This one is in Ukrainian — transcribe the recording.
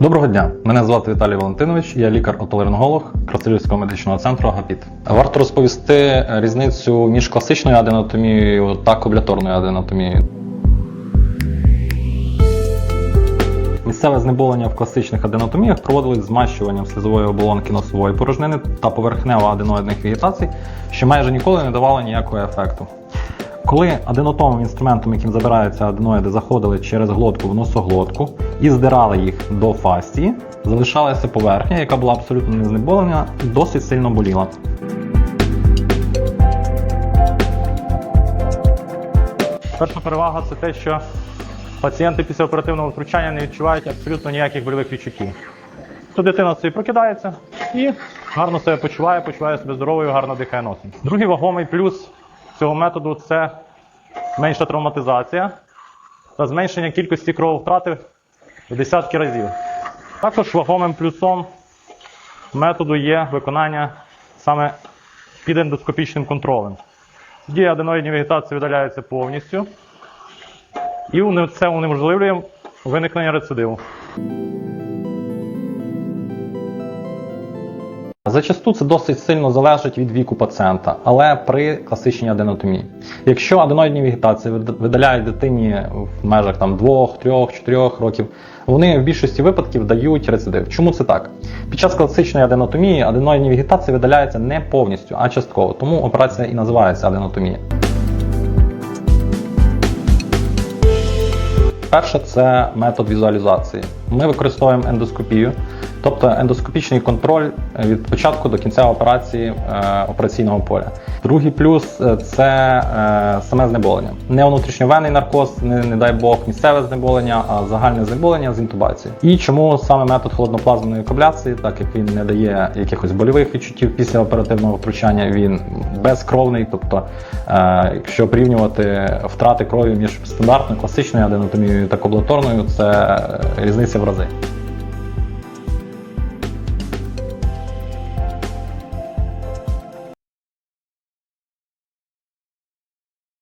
Доброго дня, мене звати Віталій Валентинович, я лікар-отоларинголог Красилівського медичного центру Агапіт. Варто розповісти різницю між класичною аденотомією та коабляторною аденотомією. Місцеве знеболення в класичних аденотоміях проводилось змащуванням слизової оболонки носової порожнини та поверхнево-аденоїдних вегетацій, що майже ніколи не давало ніякого ефекту. Коли аденотомовим інструментом, яким забираються аденоїди, заходили через глотку в носоглотку і здирали їх до фастії, залишалася поверхня, яка була абсолютно не знеболена і досить сильно боліла. Перша перевага це те, що пацієнти після оперативного втручання не відчувають абсолютно ніяких больових відчуттів. То дитина собі прокидається і гарно себе почуває, почуває себе здоровою, гарно дихає носом. Другий вагомий плюс цього методу це менша травматизація та зменшення кількості крововтрати в десятки разів. Також вагомим плюсом методу є виконання саме під ендоскопічним контролем. Тоді аденоїдні вегетації видаляються повністю, і це унеможливлює виникнення рецидиву. Зачасту це досить сильно залежить від віку пацієнта, але при класичній аденотомії. Якщо аденоїдні вегетації видаляють дитині в межах там 2, 3, 4 років, вони в більшості випадків дають рецидив. Чому це так? Під час класичної аденотомії аденоїдні вегетації видаляються не повністю, а частково. Тому операція і називається аденотомія. Перше це метод візуалізації. Ми використовуємо ендоскопію, тобто ендоскопічний контроль від початку до кінця операції е, операційного поля. Другий плюс е, це е, саме знеболення. Не внутрішньовенний наркоз, не, не дай Бог, місцеве знеболення, а загальне знеболення з інтубації. І чому саме метод холодноплазменої кабляції, так як він не дає якихось больових відчуттів після оперативного втручання, він безкровний, тобто, якщо порівнювати втрати крові між стандартною класичною аденотомією та коблаторною, це різниця в рази.